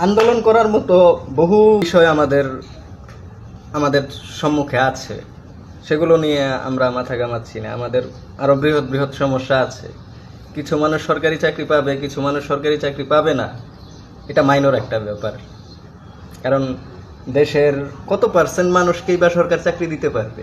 আন্দোলন করার মতো বহু বিষয় আমাদের আমাদের সম্মুখে আছে। সেগুলো নিয়ে আমরা মাথা ঘামাচ্ছি না। আমাদের আরও বৃহৎ বৃহৎ সমস্যা আছে। কিছু মানুষ সরকারি চাকরি পাবে, কিছু মানুষ সরকারি চাকরি পাবে না। এটা মাইনর একটা ব্যাপার। কারণ দেশের কত পার্সেন্ট মানুষকেই বা সরকার চাকরি দিতে পারবে?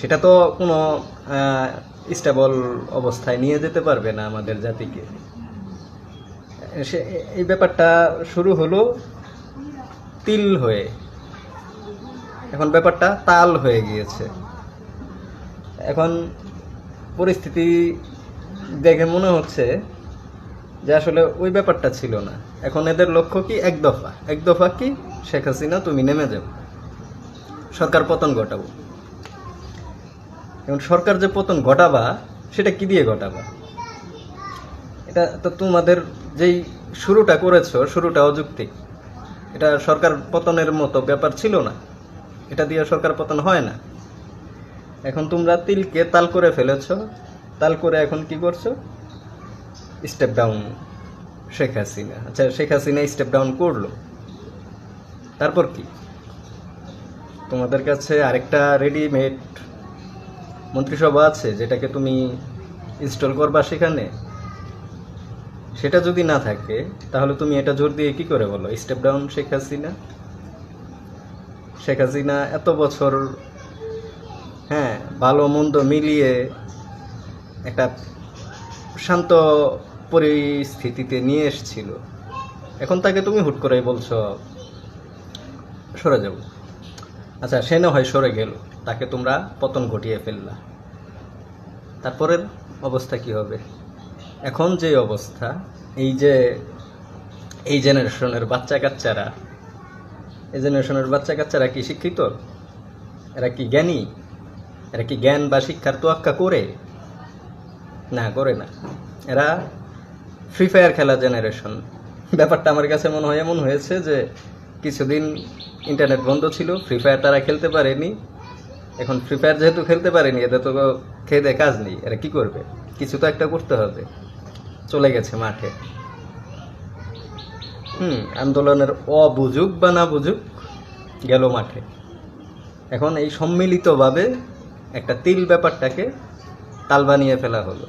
সেটা তো কোনো স্টেবল অবস্থায় নিয়ে যেতে পারবে না আমাদের জাতিকে। সে এই ব্যাপারটা শুরু হলো তিল হয়ে। এখন ব্যাপারটা তাল হয়ে গিয়েছে। এখন পরিস্থিতি দেখে মনে হচ্ছে যে আসলে ওই ব্যাপারটা ছিল না। এখন এদের লক্ষ্য কি এক দফা? এক দফা কি? শেখ হাসিনা, তুমি নেমে যাও। সরকার পতন ঘটাবো এখন সরকার যে পতন ঘটাবা, সেটা কি দিয়ে ঘটাবা? এটা তো তোমাদের যেই শুরুটা করেছ, শুরুটা অযৌক্তিক এটা সরকার পতনের মতো ব্যাপার ছিল না। এটা দিয়ে সরকার পতন হয় না। এখন তোমরা তিলকে তাল করে ফেলেছো। তাল করে এখন কি করছ? Step down Sheikh Hasina. আচ্ছা শেখ হাসিনা স্টেপ ডাউন করল। তারপর কি? তোমাদের কাছে আরেকটা রেডিমেড মন্ত্রিসভা আছে, যেটাকে তুমি ইনস্টল করবা সেখানে? সেটা যদি না থাকে, তাহলে তুমি এটা জোর দিয়ে কি করে বলো? Step down Sheikh Hasina? Sheikh Hasina এত বছর হ্যাঁ ভালো মন্দ মিলিয়ে একটা শান্ত পরিস্থিতিতে নিয়ে এসেছিল। এখন তাকে তুমি হুট করেই বলছ, সরে যাব আচ্ছা সে না হয় সরে গেল, তাকে তোমরা পতন ঘটিয়ে ফেললা। তারপরের অবস্থা কি হবে? এখন যে অবস্থা, এই যে, এই জেনারেশনের বাচ্চা কাচ্চারা এই জেনারেশনের বাচ্চা কাচ্চারা কি শিক্ষিত? এরা কি জ্ঞানী? এরা কি জ্ঞান বা শিক্ষার তোয়াক্কা করে? না করে না। এরা ফ্রি ফায়ার খেলা জেনারেশন ব্যাপারটা আমার কাছে মনে হয় এমন হয়েছে যে, কিছুদিন ইন্টারনেট বন্ধ ছিল ফ্রি ফায়ার তারা খেলতে পারেনি। এখন ফ্রি ফায়ার যেহেতু খেলতে পারেনি, এদের তো খেয়ে দেয় কাজ নেই। এরা কি করবে? কিছু তো একটা করতে হবে। চলে গেছে মাঠে। হুম, আন্দোলনের অবুঝুক বা না বুঝুক গেল মাঠে। এখন এই সম্মিলিতভাবে একটা তিল ব্যাপারটাকে তাল বানিয়ে ফেলা হলো।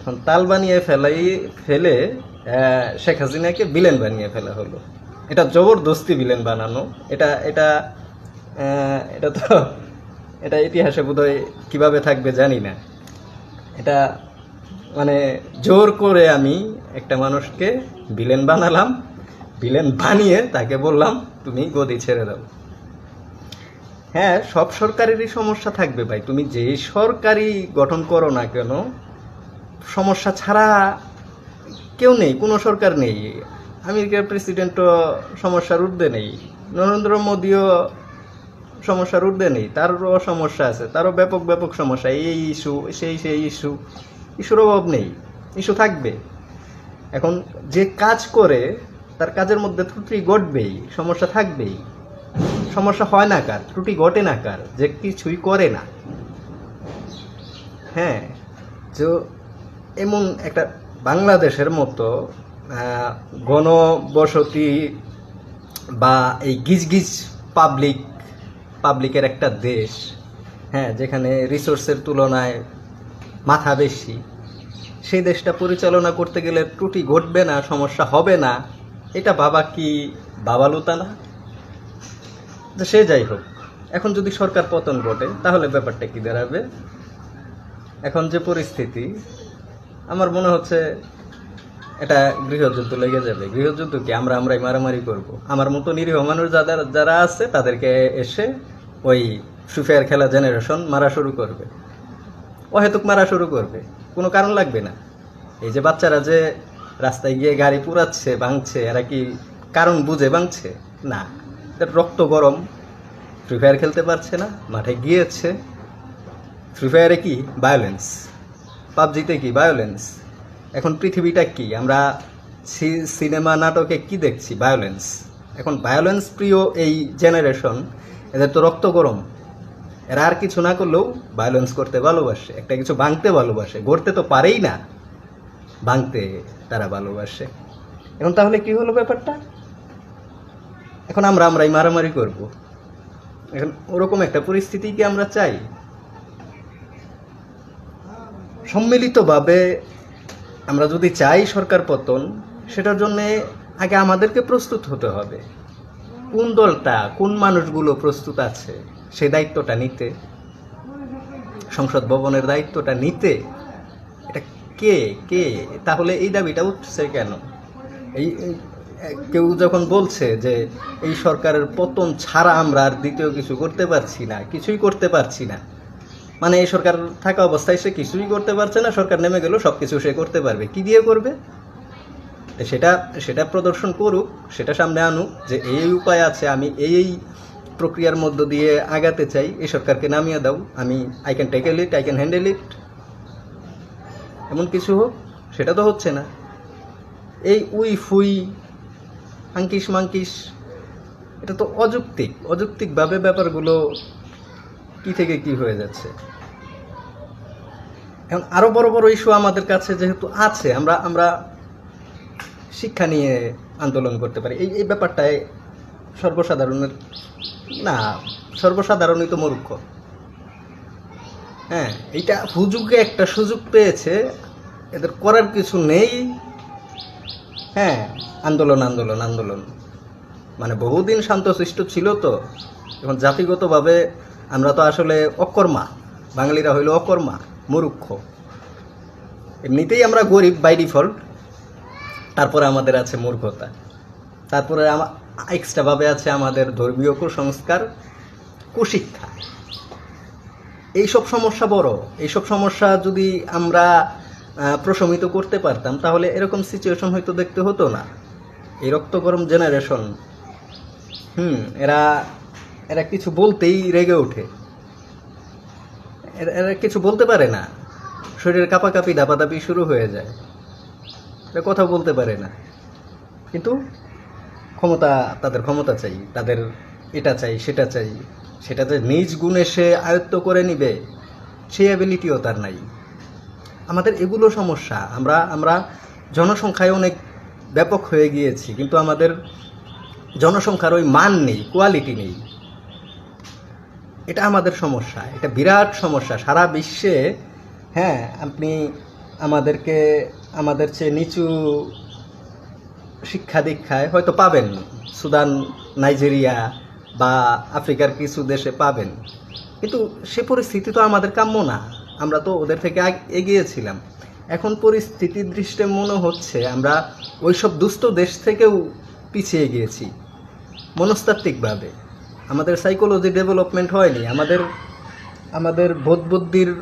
এখন তাল বানিয়ে ফেলাই, ফেলে শেখ হাসিনাকে বিলেন বানিয়ে ফেলা হলো। এটা জবরদস্তি বিলেন বানানো। এটা এটা এটা তো, এটা ইতিহাসে বোধহয় কীভাবে থাকবে জানি না। এটা মানে জোর করে আমি একটা মানুষকে ভিলেন বানালাম, ভিলেন বানিয়ে তাকে বললাম, তুমি গদি ছেড়ে দাও। হ্যাঁ সব সরকারেরই সমস্যা থাকবে ভাই। তুমি যে সরকারি গঠন করো না কেন, সমস্যা ছাড়া কেউ নেই, কোনো সরকার নেই। আমেরিকার প্রেসিডেন্টও সমস্যার ঊর্ধ্বে নেই, নরেন্দ্র মোদীও সমস্যার ঊর্ধ্বে নেই, তারও সমস্যা আছে, তারও ব্যাপক ব্যাপক সমস্যা, এই ইস্যু সেই সেই ইস্যু ইস্যুর অভাব নেই ইস্যু থাকবে। এখন যে কাজ করে, তার কাজের মধ্যে ত্রুটি ঘটবেই, সমস্যা থাকবেই। সমস্যা হয় না কার, ত্রুটি ঘটে না কার, যে কিছুই করে না। হ্যাঁ তো এমন একটা বাংলাদেশের মতো গণবসতি বা এই গিজ গিজ পাবলিক পাবলিকের একটা দেশ হ্যাঁ যেখানে রিসোর্সের তুলনায় মাথা বেশি। সেই দেশটা পরিচালনা করতে গেলে ত্রুটি ঘটবে না, সমস্যা হবে না। এটা বাবা কি বাবালুতা না? তো সে যাই হোক, এখন যদি সরকার পতন ঘটে, তাহলে ব্যাপারটা কি দাঁড়াবে? এখন যে পরিস্থিতি, আমার মনে হচ্ছে এটা গৃহযুদ্ধ লেগে যাবে। গৃহযুদ্ধ কি আমরা আমরাই মারামারি করব? আমার মতো নিরীহ মানুষ যারা যারা আছে, তাদেরকে এসে ওই ফ্রি ফায়ার খেলা জেনারেশন মারা শুরু করবে। অহেতুক মারা শুরু করবে। কোনো কারণ লাগবে না। এই যে বাচ্চারা যে রাস্তায় গিয়ে গাড়ি পুরাচ্ছে, ভাঙছে, এরা কি কারণ বুঝে ভাঙছে? না। রক্ত গরম। ফ্রি ফায়ার খেলতে পারছে না, মাঠে গিয়েছে। ফ্রি ফায়ারে কি? ভায়োলেন্স পাবজিতে কি? ভায়োলেন্স এখন পৃথিবীটা কি? আমরা সিনেমা নাটকে কি দেখছি? ভায়োলেন্স এখন ভায়োলেন্স প্রিয় এই জেনারেশন এদের তো রক্ত গরম। এরা আর কিছু না করলেও ভায়োলেন্স করতে ভালোবাসে, একটা কিছু ভাঙতে ভালোবাসে, গড়তে তো পারেই না ভাঙতে তারা ভালোবাসে। এখন তাহলে কি হলো ব্যাপারটা? এখন আমরা আমরাই মারামারি করব। এখন ওরকম একটা পরিস্থিতি কি আমরা চাই? সম্মিলিতভাবে আমরা যদি চাই সরকার পতন, সেটার জন্যে আগে আমাদেরকে প্রস্তুত হতে হবে। কোন দলটা, কোন মানুষগুলো প্রস্তুত আছে সে দায়িত্বটা নিতে, সংসদ ভবনের দায়িত্বটা নিতে, এটা কে কে? তাহলে এই দাবিটা উঠছে কেন? এই কেউ যখন বলছে যে এই সরকারের পতন ছাড়া আমরা আর দ্বিতীয় কিছু করতে পারছি না, কিছুই করতে পারছি না মানে এই সরকার থাকা অবস্থায় সে কিছুই করতে পারছে না, সরকার নেমে গেল সব কিছু সে করতে পারবে, কি দিয়ে করবে? সেটা সেটা প্রদর্শন করুক, সেটা সামনে আনুক যে এই উপায় আছে, আমি এই প্রক্রিয়ার মধ্য দিয়ে আগাতে চাই, এই সরকারকে নামিয়ে দাও, আমি I can tackle it I can handle it এমন কিছু হোক, সেটা তো হচ্ছে না। এই উই ফুই, হাঙ্কিস মাঙ্কিস, এটা তো অযৌক্তিক। অযৌক্তিকভাবে ব্যাপারগুলো কি থেকে কি হয়ে যাচ্ছে? এখন আরও বড় বড় ইস্যু আমাদের কাছে যেহেতু আছে, আমরা আমরা শিক্ষা নিয়ে আন্দোলন করতে পারি। এই এই ব্যাপারটায় সর্বসাধারণের, না, সর্বসাধারণই তো মূর্খ। হ্যাঁ এইটা হুজুগে একটা সুযোগ পেয়েছে, এদের করার কিছু নেই। হ্যাঁ আন্দোলন আন্দোলন আন্দোলন। মানে বহুদিন শান্তশিষ্ট ছিল তো এখন জাতিগতভাবে আমরা তো আসলে অকর্মা। বাঙালিরা হইল অকর্মা, মূর্খ। এমনিতেই আমরা গরিব বাই ডিফল্ট তারপরে আমাদের আছে মূর্খতা। তারপরে এক্সট্রাভাবে আছে আমাদের ধর্মীয় কুসংস্কার, কুশিক্ষা। এইসব সমস্যা বড়। এইসব সমস্যা যদি আমরা প্রশমিত করতে পারতাম, তাহলে এরকম সিচুয়েশন হয়তো দেখতে হতো না। এই রক্ত গরম জেনারেশন হুম, এরা এরা কিছু বলতেই রেগে ওঠে। এরা কিছু বলতে পারে না। শরীরের কাপাকাপি দাপাদাপি শুরু হয়ে যায়। কথা বলতে পারে না। কিন্তু ক্ষমতা, তাদের ক্ষমতা চাই, তাদের এটা চাই, সেটা চাই, সেটা যে নিজ গুণে সে আয়ত্ত করে নিবে সেই অ্যাবিলিটিও তার নাই। আমাদের এগুলো সমস্যা। আমরা আমরা জনসংখ্যায় অনেক ব্যাপক হয়ে গিয়েছি, কিন্তু আমাদের জনসংখ্যার ওই মান নেই কোয়ালিটি নেই। এটা আমাদের সমস্যা, এটা বিরাট সমস্যা। সারা বিশ্বে হ্যাঁ আপনি আমাদেরকে আমাদের চেয়ে নিচু শিক্ষা দীক্ষায় হয়তো পাবেন। সুদান, নাইজেরিয়া বা আফ্রিকার কিছু দেশে পাবেন। কিন্তু সে পরিস্থিতি তো আমাদের কাম্য না। আমরা তো ওদের থেকে এগিয়েছিলাম। এখন পরিস্থিতির দৃষ্টে মনে হচ্ছে আমরা ওইসব দুস্থ দেশ থেকেও পিছিয়ে গিয়েছি। মনস্তাত্ত্বিকভাবে। আমাদের সাইকোলজি ডেভেলপমেন্ট হয়নি। আমাদের আমাদের বোধ বুদ্ধির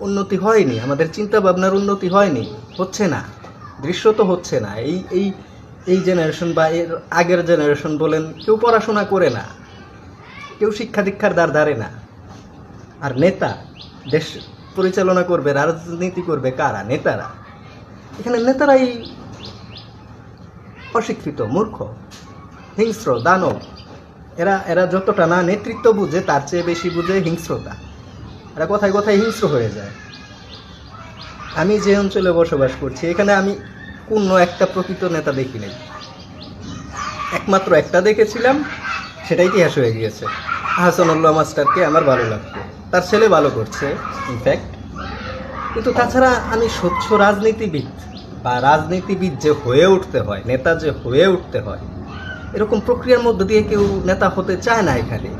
উন্নতি হয়নি। আমাদের চিন্তা ভাবনার উন্নতি হয়নি। হচ্ছে না। দৃশ্য তো হচ্ছে না। এই এই এই জেনারেশন বা এর আগের জেনারেশন বলেন, কেউ পড়াশোনা করে না। কেউ শিক্ষা দীক্ষার দ্বার ধারে না। আর নেতা, দেশ পরিচালনা করবে, রাজনীতি করবে কারা? নেতারা। এখানে নেতারাই অশিক্ষিত, মূর্খ, হিংস্র, দানব। এরা এরা যতটা না নেতৃত্ব বুঝে, তার চেয়ে বেশি বুঝে হিংস্রতা। এরা কথায় কথায় হিংস্র হয়ে যায়। আমি যে অঞ্চলে বসবাস করছি, এখানে আমি কোনো একটা প্রকৃত নেতা দেখি নাই। একমাত্র একটা দেখেছিলাম সেটা ইতিহাস হয়ে গিয়েছে। হাসানুল্লাহ মাস্টারকে আমার ভালো লাগতো। তার ছেলে ভালো করছে ইনফ্যাক্ট কিন্তু তাছাড়া আমি স্বচ্ছ রাজনীতিবিদ, বা রাজনীতিবিদ যে হয়ে উঠতে হয়, নেতা যে হয়ে উঠতে হয়, এরকম প্রক্রিয়ার মধ্য দিয়ে কেউ নেতা হতে চায় না এখানে।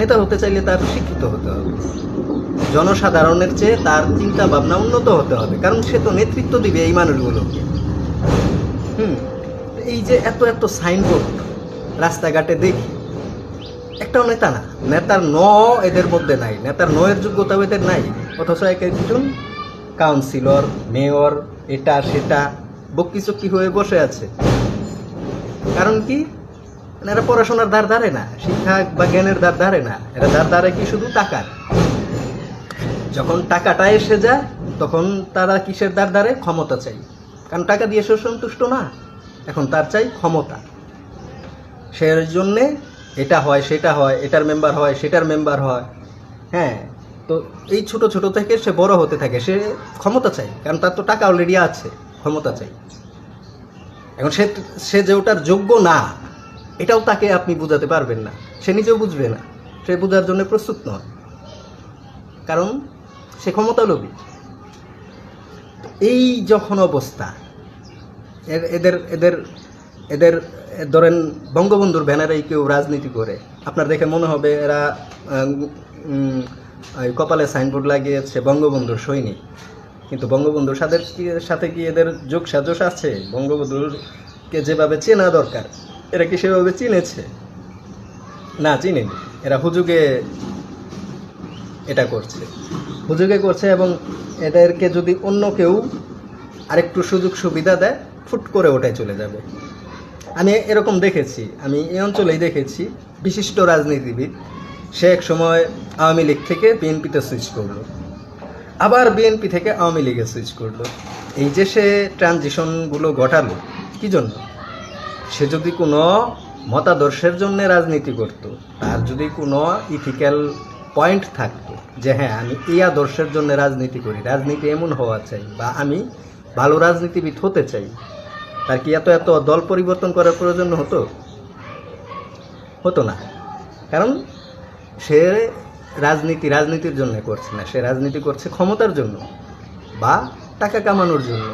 নেতা হতে চাইলে তার শিক্ষিত হতে হবে। জনসাধারণের চেয়ে তার চিন্তা ভাবনা উন্নত হতে হবে, কারণ সে তো নেতৃত্ব দিবে এই মানুষগুলোকে। হুম, এই যে এত এত সাইনবোর্ড রাস্তাঘাটে দেখি, একটাও নেতা না। নেতার ন এদের মধ্যে নাই, নেতার ন এর যোগ্যতাও এদের নাই, অথচ এক একজন কাউন্সিলর, মেয়র, এটা, সেটা বক্কি চক্কি হয়ে বসে আছে। কারণ কি? মানে এরা পড়াশোনার দ্বার ধারে না, শিক্ষা বা জ্ঞানের দ্বার ধারে না, এরা দ্বার ধারে কি শুধু টাকার? যখন টাকাটা এসে যায়, তখন তারা কিসের দ্বার ধারে? ক্ষমতা চাই। কারণ টাকা দিয়ে সে সন্তুষ্ট না, এখন তার চাই ক্ষমতা। সে জন্যে এটা হয়, সেটা হয়, এটার মেম্বার হয়, সেটার মেম্বার হয়। হ্যাঁ তো এই ছোট ছোট থেকে সে বড় হতে থাকে, সে ক্ষমতা চাই। কারণ তার তো টাকা অলরেডি আছে, ক্ষমতা চাই। এখন সে সে যে ওটার যোগ্য না এটাও তাকে আপনি বোঝাতে পারবেন না। সে নিজেও বুঝবে না। সে বোঝার জন্য প্রস্তুত নয়। কারণ সে ক্ষমতালোভী। এই যখন অবস্থা এদের এদের এদের, ধরেন বঙ্গবন্ধুর ব্যানারেই কেউ রাজনীতি করে, আপনার দেখে মনে হবে এরা কপালে সাইনবোর্ড লাগিয়েছে বঙ্গবন্ধুর সৈনিক। কিন্তু বঙ্গবন্ধুর সাথে সাথে কি এদের যোগ সাজস আছে বঙ্গবন্ধুরকে যেভাবে চেনা দরকার। এরা কি সেভাবে চিনেছে? না, চিনেনি। এরা হুজুগে এটা করছে। হুজুগে করছে এবং এদেরকে যদি অন্য কেউ আরেকটু সুযোগ সুবিধা দেয়, ফুট করে ওটাই চলে যাবে। আমি এরকম দেখেছি। আমি এই অঞ্চলেই দেখেছি। বিশিষ্ট রাজনীতিবিদ, সে এক সময় আওয়ামী লীগ থেকে বিএনপিতে সুইচ করল। আবার বিএনপি থেকে আওয়ামী লীগে সুইচ করল। এই যে সে ট্রানজিশনগুলো ঘটালো, কি জন্য? সে যদি কোনো মতাদর্শের জন্য রাজনীতি করত তার যদি কোনো ইথিক্যাল পয়েন্ট থাকতো যে হ্যাঁ আমি এই আদর্শের জন্য রাজনীতি করি, রাজনীতি এমন হওয়া চাই বা আমি ভালো রাজনীতিবিদ হতে চাই, তার কি এত এত দল পরিবর্তন করার প্রয়োজন হতো? হতো না। কারণ সে রাজনীতি রাজনীতির জন্য করছে না, সে রাজনীতি করছে ক্ষমতার জন্য বা টাকা কামানোর জন্য।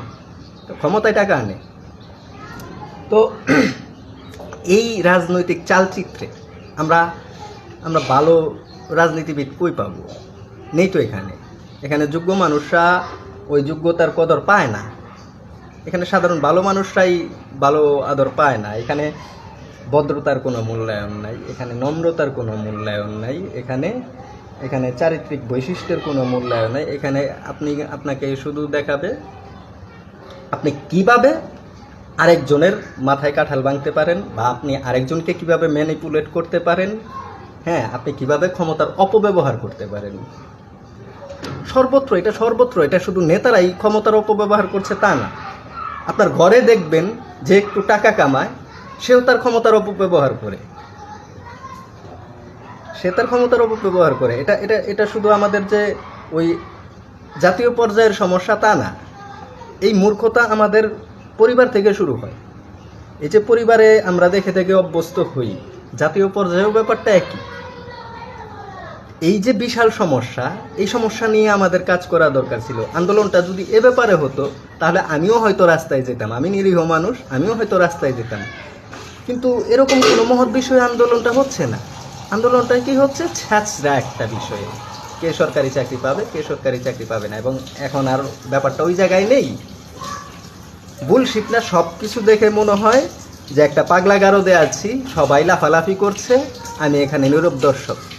ক্ষমতায় টাকা আনে। তো এই রাজনৈতিক চালচিত্রে আমরা আমরা ভালো রাজনীতিবিদ কই পাবো? নেই তো এখানে। এখানে যোগ্য মানুষরা ওই যোগ্যতার কদর পায় না। এখানে সাধারণ ভালো মানুষরাই ভালো আদর পায় না। এখানে ভদ্রতার কোনো মূল্যায়ন নাই। এখানে নম্রতার কোনো মূল্যায়ন নাই। এখানে এখানে চারিত্রিক বৈশিষ্ট্যের কোনো মূল্যায়ন নাই। এখানে আপনি, আপনাকে শুধু দেখাবে, আপনি কীভাবে আরেকজনের মাথায় কাঁঠাল ভাঙতে পারেন বা আপনি আরেকজনকে কীভাবে ম্যানিপুলেট করতে পারেন হ্যাঁ আপনি কীভাবে ক্ষমতার অপব্যবহার করতে পারেন। সর্বত্র, এটা সর্বত্র, এটা শুধু নেতারাই ক্ষমতার অপব্যবহার করছে তা না। আপনার ঘরে দেখবেন যে একটু টাকা কামায়, সেও তার ক্ষমতার অপব্যবহার করে। সে তার ক্ষমতার অপব্যবহার করে। এটা এটা এটা শুধু আমাদের যে ওই জাতীয় পর্যায়ের সমস্যা তা না। এই মূর্খতা আমাদের পরিবার থেকে শুরু হয়। এই যে পরিবারে আমরা দেখে থেকে অভ্যস্ত হই, জাতীয় পর্যায়েও ব্যাপারটা একই। এই যে বিশাল সমস্যা, এই সমস্যা নিয়ে আমাদের কাজ করা দরকার ছিল। আন্দোলনটা যদি এ ব্যাপারে হতো, তাহলে আমিও হয়তো রাস্তায় যেতাম। আমি নিরীহ মানুষ, আমিও হয়তো রাস্তায় যেতাম। কিন্তু এরকম কোনো মহৎ বিষয়ে আন্দোলনটা হচ্ছে না। আন্দোলনটা কি হচ্ছে? ছ্যাচরা একটা বিষয়ে। কে সরকারি চাকরি পাবে, কে সরকারি চাকরি পাবে না। এবং এখন আর ব্যাপারটা ওই জায়গায় নেই। বুলশিট না সব কিছু দেখে মনে হয় যে একটা পাগলা গারদে আছি, সবাই লাফালাফি করছে, আমি এখানে নীরব দর্শক।